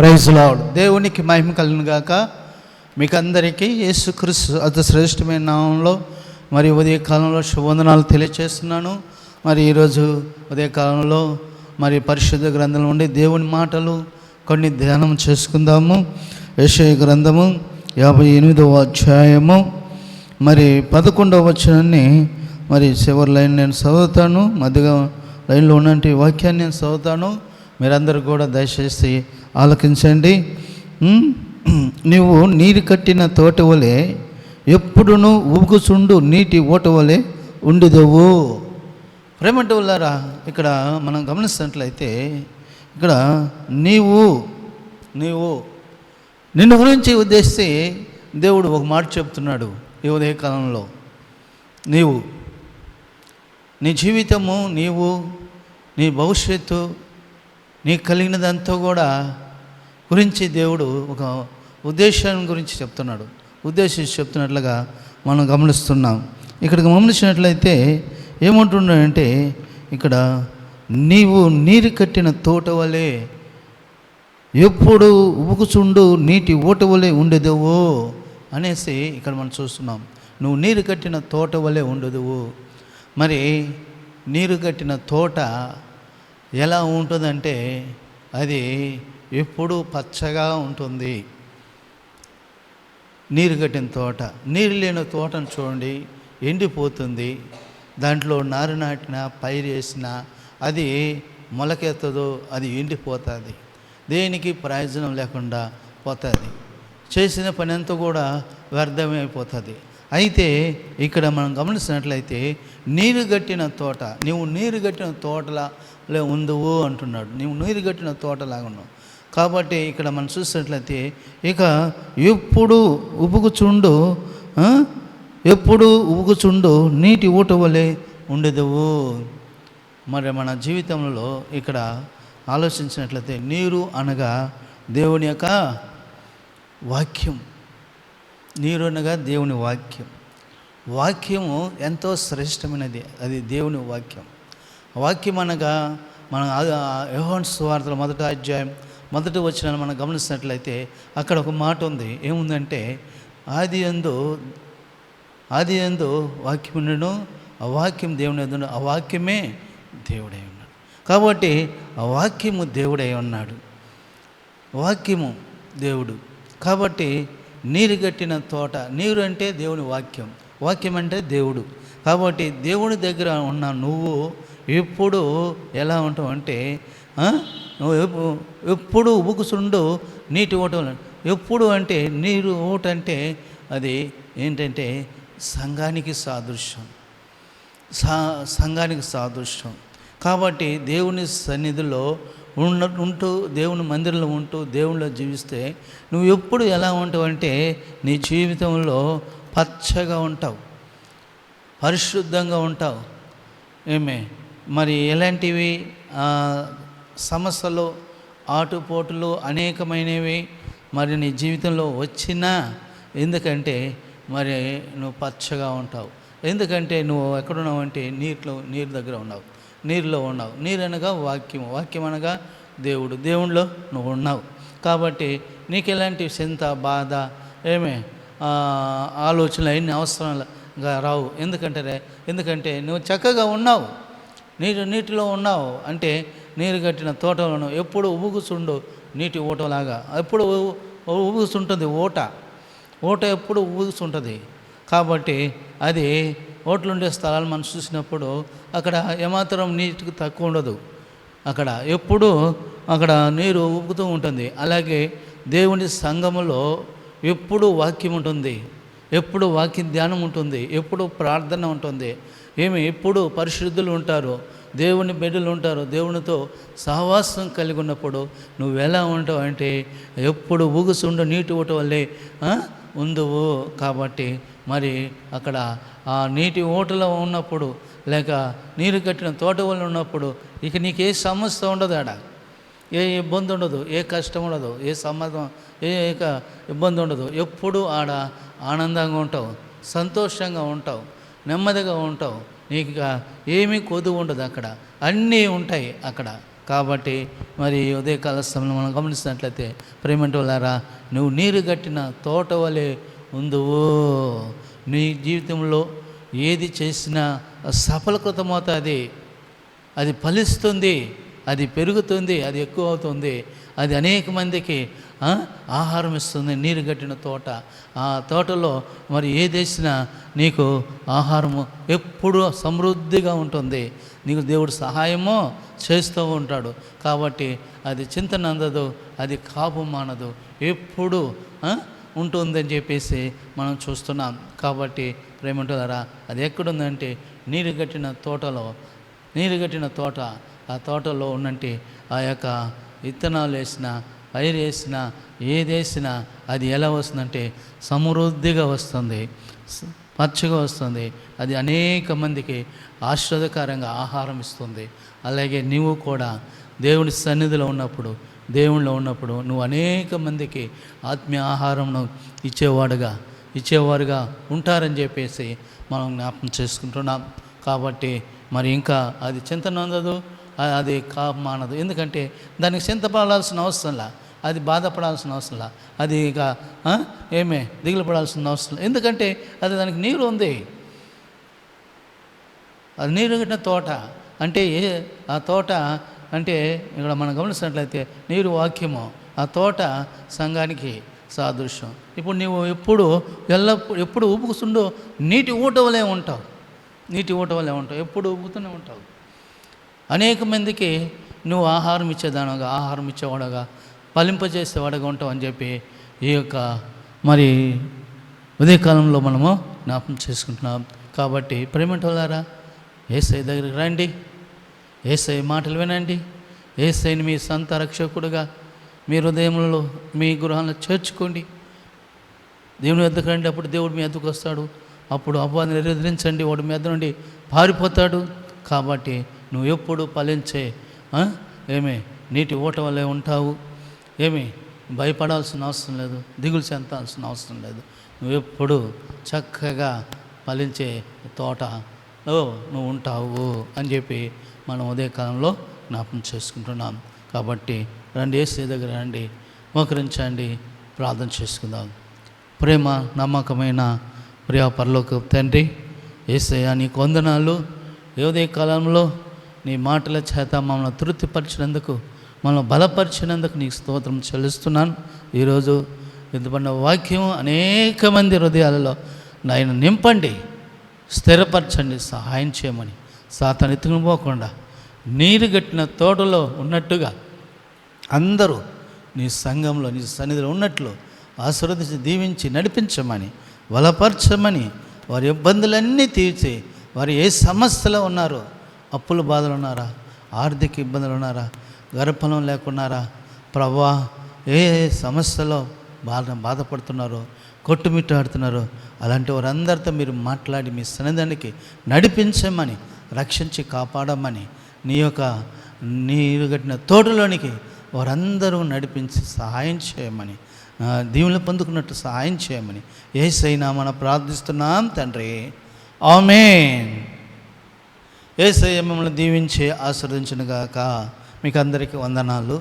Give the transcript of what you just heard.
Praise lord దేవునికి మహిమ కలిగిన గాక. మీకు అందరికీ యేసుక్రీస్తు అతి శ్రేష్టమైన నామంలో మరి ఉదయకాలంలో శుభవందనాలు తెలియచేస్తున్నాను. మరి ఈరోజు ఉదయకాలంలో మరి పరిశుద్ధ గ్రంథం నుండి దేవుని మాటలు కొన్ని ధ్యానం చేసుకుందాము. యశయ గ్రంథము యాభై ఎనిమిదవ అధ్యాయము. మరి పదకొండవ వచనాన్ని మరి చివరి లైన్ నేను చదువుతాను. మధ్యగా లైన్లో ఉన్నటువంటి వాక్యాన్ని నేను చదువుతాను. మీరందరూ కూడా దయచేసి ఆలకించండి నువ్వు నీవు నీరు కట్టిన తోట వలె ఎప్పుడునూ ఊగుచుండు నీటి ఓట వలె ఉండిదవు. ప్రేమంటే వాళ్ళారా ఇక్కడ మనం గమనిస్తున్నట్లయితే ఇక్కడ నీవు నీవు నిన్ను గురించి ఉద్దేశిస్తే దేవుడు ఒక మాట చెప్తున్నాడు ఈ ఉదయకాలంలో. నీవు నీ జీవితము నీవు నీ భవిష్యత్తు నీకు కలిగినదంతా కూడా గురించి దేవుడు ఒక ఉద్దేశం గురించి చెప్తున్నాడు. ఉద్దేశించి చెప్తున్నట్లుగా మనం గమనిస్తున్నాం. ఇక్కడ గమనించినట్లయితే ఏమంటున్నాడంటే ఇక్కడ నీవు నీరు కట్టిన తోట వలె ఎప్పుడు ఉబుకుచుండు నీటి ఓట వలె ఉండేదవు అనేసి ఇక్కడ మనం చూస్తున్నాం. నువ్వు నీరు కట్టిన తోట వలె ఉండదువు. మరి నీరు కట్టిన తోట ఎలా ఉంటుందంటే అది ఎప్పుడూ పచ్చగా ఉంటుంది. నీరు కట్టిన తోట నీరు లేని తోటను చూడండి ఎండిపోతుంది. దాంట్లో నారు నాటిన పైరు వేసిన అది మొలకెత్తదో అది ఎండిపోతుంది. దేనికి ప్రయోజనం లేకుండా పోతుంది. చేసిన పని అంతా కూడా వ్యర్థమైపోతుంది. అయితే ఇక్కడ మనం గమనించినట్లయితే నీరు గట్టిన తోట నీవు నీరు గట్టిన తోటలా ఉందవు ఉందువు అంటున్నాడు. నీవు నీరు గట్టిన తోటలాగా ఉన్నావు కాబట్టి ఇక్కడ మనం చూసినట్లయితే ఇక ఎప్పుడు ఉబుకుచుండు ఎప్పుడు ఉబుకుచుండు నీటి ఊట వలె ఉండేదవు. మరి మన జీవితంలో ఇక్కడ ఆలోచించినట్లయితే నీరు అనగా దేవుని యొక్క వాక్యం. నీరు అనగా దేవుని వాక్యం. వాక్యము ఎంతో శ్రేష్టమైనది అది దేవుని వాక్యం. వాక్యం అనగా మన యోహన్ సువార్తల మొదటి అధ్యాయం మొదటి వచ్చిన మనం గమనించినట్లయితే అక్కడ ఒక మాట ఉంది. ఏముందంటే ఆది ఎందు ఆది ఎందు వాక్యం ఉండను ఆ వాక్యం దేవుని ఎందు ఆ వాక్యమే దేవుడై ఉన్నాడు. కాబట్టి ఆ వాక్యము దేవుడై ఉన్నాడు. వాక్యము దేవుడు. కాబట్టి నీరు కట్టిన తోట నీరు అంటే దేవుని వాక్యం. వాక్యం అంటే దేవుడు. కాబట్టి దేవుని దగ్గర ఉన్న నువ్వు ఎప్పుడు ఎలా ఉంటావు అంటే ఎప్పుడు ఉబుకుసుండు నీటి ఓటం ఎప్పుడు అంటే నీరు ఓటంటే అది ఏంటంటే సంఘానికి సాదృశ్యం. సా సంఘానికి సాదృశ్యం. కాబట్టి దేవుని సన్నిధిలో ఉన్న ఉంటూ దేవుని మందిరంలో ఉంటూ దేవునిలో జీవిస్తే నువ్వు ఎప్పుడు ఎలా ఉంటావు అంటే నీ జీవితంలో పచ్చగా ఉంటావు. పరిశుద్ధంగా ఉంటావు. ఏమే? మరి ఎలాంటివి? సమస్యలు ఆటుపోటులు అనేకమైనవి మరి నీ జీవితంలో వచ్చినా ఎందుకంటే మరి నువ్వు పచ్చగా ఉంటావు. ఎందుకంటే నువ్వు ఎక్కడున్నావు అంటే నీటిలో నీరు దగ్గర ఉన్నావు. నీరులో ఉన్నావు. నీరు అనగా వాక్యం వాక్యం అనగా దేవుడు. దేవుణ్ణిలో నువ్వు ఉన్నావు. కాబట్టి నీకు ఎలాంటి చింత బాధ ఏమే ఆలోచనలు అన్ని అవసరంగా రావు. ఎందుకంటే ఎందుకంటే నువ్వు చక్కగా ఉన్నావు. నీరు నీటిలో ఉన్నావు. అంటే నీరు కట్టిన తోటలో ఎప్పుడు ఉబుకుచుండు నీటి ఊటలాగా. ఎప్పుడు ఉబుగుసుంటుంది ఓట ఊట. ఊట ఎప్పుడు ఉబుగుసుంటుంది కాబట్టి అది ఓట్లుండే స్థలాలు మనం చూసినప్పుడు అక్కడ ఏమాత్రం నీటికి తక్కువ ఉండదు. అక్కడ ఎప్పుడూ అక్కడ నీరు ఉబ్బుతూ ఉంటుంది. అలాగే దేవుని సంఘములో ఎప్పుడు వాక్యం ఉంటుంది. ఎప్పుడు వాక్య ధ్యానం ఉంటుంది. ఎప్పుడు ప్రార్థన ఉంటుంది. ఏమి? ఎప్పుడు పరిశుద్ధులు ఉంటారు. దేవుని బిడ్డలు ఉంటారు దేవునితో సహవాసం కలిగి ఉన్నప్పుడు నువ్వు ఎలా ఉంటావు అంటే ఎప్పుడు ఊగుసుండు నీటి ఊట వల్లే ఉందువు. కాబట్టి మరి అక్కడ ఆ నీటి ఓటలో ఉన్నప్పుడు లేక నీరు కట్టిన తోట వల్ల ఉన్నప్పుడు ఇక నీకు ఏ సమస్య ఉండదు ఆడ. ఏ ఇబ్బంది ఉండదు ఏ కష్టం ఉండదు ఏ సంబంధం ఏ ఇక ఇబ్బంది ఉండదు. ఎప్పుడు ఆడ ఆనందంగా ఉంటావు సంతోషంగా ఉంటావు నెమ్మదిగా ఉంటావు. నీకు ఇక ఏమీ కొద్దు ఉండదు అక్కడ. అన్నీ ఉంటాయి అక్కడ. కాబట్టి మరి ఉదయకాల సమయంలో మనం గమనించినట్లయితే ప్రేమంటులారా నువ్వు నీరు కట్టిన తోట వలె ఉందువు. నీ జీవితంలో ఏది చేసినా సఫలకృతమవుతుంది. అది ఫలిస్తుంది. అది పెరుగుతుంది అది ఎక్కువ అవుతుంది. అది అనేక మందికి ఆహారం ఇస్తుంది నీరు కట్టిన తోట. ఆ తోటలో మరి ఏదేసినా నీకు ఆహారము ఎప్పుడూ సమృద్ధిగా ఉంటుంది. నీకు దేవుడు సహాయమో చేస్తూ ఉంటాడు. కాబట్టి అది చింతన అందదు అది కాపు మానదు. ఎప్పుడు ఉంటుందని చెప్పేసి మనం చూస్తున్నాం. కాబట్టి ప్రేమంటారా అది ఎక్కడుందంటే నీరు కట్టిన తోటలో నీరు కట్టిన తోట. ఆ తోటలో ఉన్నట్టు ఆ యొక్క విత్తనాలు వేసిన పైరు వేసిన ఏది వేసినా అది ఎలా వస్తుందంటే సమృద్ధిగా వస్తుంది. పచ్చగా వస్తుంది. అది అనేక మందికి ఆశ్రదకరంగా ఆహారం ఇస్తుంది. అలాగే నీవు కూడా దేవుని సన్నిధిలో ఉన్నప్పుడు దేవునిలో ఉన్నప్పుడు నువ్వు అనేక మందికి ఆత్మీయ ఆహారంను ఇచ్చేవాడుగా ఇచ్చేవారుగా ఉంటారని చెప్పేసి మనం జ్ఞాపకం చేసుకుంటున్నాం. కాబట్టి మరి ఇంకా అది చింతన అందదు అది కా మానదు. ఎందుకంటే దానికి చింతపడాల్సిన అవసరంలా అది బాధపడాల్సిన అవసరంలా అది ఇక ఏమే? దిగులు పడాల్సిన అవసరం ఎందుకంటే అది దానికి నీరు ఉంది. అది నీరు కట్టిన తోట. అంటే ఏ ఆ తోట అంటే ఇక్కడ మనం గమనించినట్లయితే నీరు వాక్యము. ఆ తోట సంఘానికి సాదృశ్యం. ఇప్పుడు నీవు ఎప్పుడు ఎల్లప్పుడు ఎప్పుడు ఊపుకుస్తుండో నీటి ఊట వలే ఉంటావు. నీటి ఊట వలే ఉంటావు. ఎప్పుడు ఊపుతూనే ఉంటావు. అనేక మందికి నువ్వు ఆహారం ఇచ్చేదానగా ఆహారం ఇచ్చేవాడగా ఫలింపజేసేవాడుగా ఉంటావు అని చెప్పి ఈ యొక్క మరి ఉదయకాలంలో మనము జ్ఞాపకం చేసుకుంటున్నాం. కాబట్టి ప్రేమంటోలారా ఏసై దగ్గరికి రండి. ఏసై మాటలు వినండి. ఏసైని మీ సంత రక్షకుడుగా మీ హృదయంలో మీ గృహాలను చేర్చుకోండి. దేవుని ఎద్దకు రండి. అప్పుడు దేవుడు మీ ఎద్దకు వస్తాడు. అప్పుడు అపవాదిని ఎదిరించండి. వాడు మీ ఎద్ద నుండి పారిపోతాడు. కాబట్టి నువ్వు ఎప్పుడు ఫలించే ఏమి? నీటి ఓట వల్లే ఉంటావు. ఏమి? భయపడాల్సిన అవసరం లేదు. దిగులు చెందాల్సిన అవసరం లేదు. నువ్వు ఎప్పుడు చక్కగా ఫలించే తోటలో నువ్వు ఉంటావు అని చెప్పి మనం ఉదయకాలంలో జ్ఞాపం చేసుకుంటున్నాం. కాబట్టి రండి ఏసీ దగ్గర రండి మోకరించండి ప్రార్థన చేసుకుందాం. ప్రేమ నమ్మకమైన ప్రియా పరలోక తండ్రి ఏసయ్యా నీకు వందనాలు. ఏదే కాలంలో నీ మాటల చేత మమ్మల్ని తృప్తిపరిచినందుకు మమ్మల్ని బలపరిచినందుకు నీకు స్తోత్రం చెల్లిస్తున్నాను. ఈరోజు ఎందుకన్న వాక్యం అనేక మంది హృదయాలలో నాయన నింపండి స్థిరపరచండి సహాయం చేయమని. సాతాను ఎత్తుకుని పోకుండా నీరు గట్టిన తోటలో ఉన్నట్టుగా అందరూ నీ సంఘంలో నీ సన్నిధిలో ఉన్నట్లు ఆశీర్వదించి దీవించి నడిపించమని బలపరచమని వారి ఇబ్బందులన్నీ తీర్చి వారు ఏ సమస్యలో ఉన్నారో అప్పుల బాధలు ఉన్నారా ఆర్థిక ఇబ్బందులు ఉన్నారా గర్భఫలం లేకున్నారా? ప్రభా ఏ సమస్యలో బాధ బాధపడుతున్నారో కొట్టుమిట్టాడుతున్నారో అలాంటి వారందరితో మీరు మాట్లాడి మీ సన్నిధానికి నడిపించమని రక్షించి కాపాడమని నీ యొక్క నీరు కట్టిన తోటలోనికి వారందరూ నడిపించి సహాయం చేయమని దీవులు పొందుకున్నట్టు సహాయం చేయమని ఏసైనా మనం ప్రార్థిస్తున్నాం తండ్రి. ఆమెన్. ఏసయ్య మిమ్మల్ని దీవించి ఆశీర్వదించునుగాక. మీకు అందరికీ వందనాలు.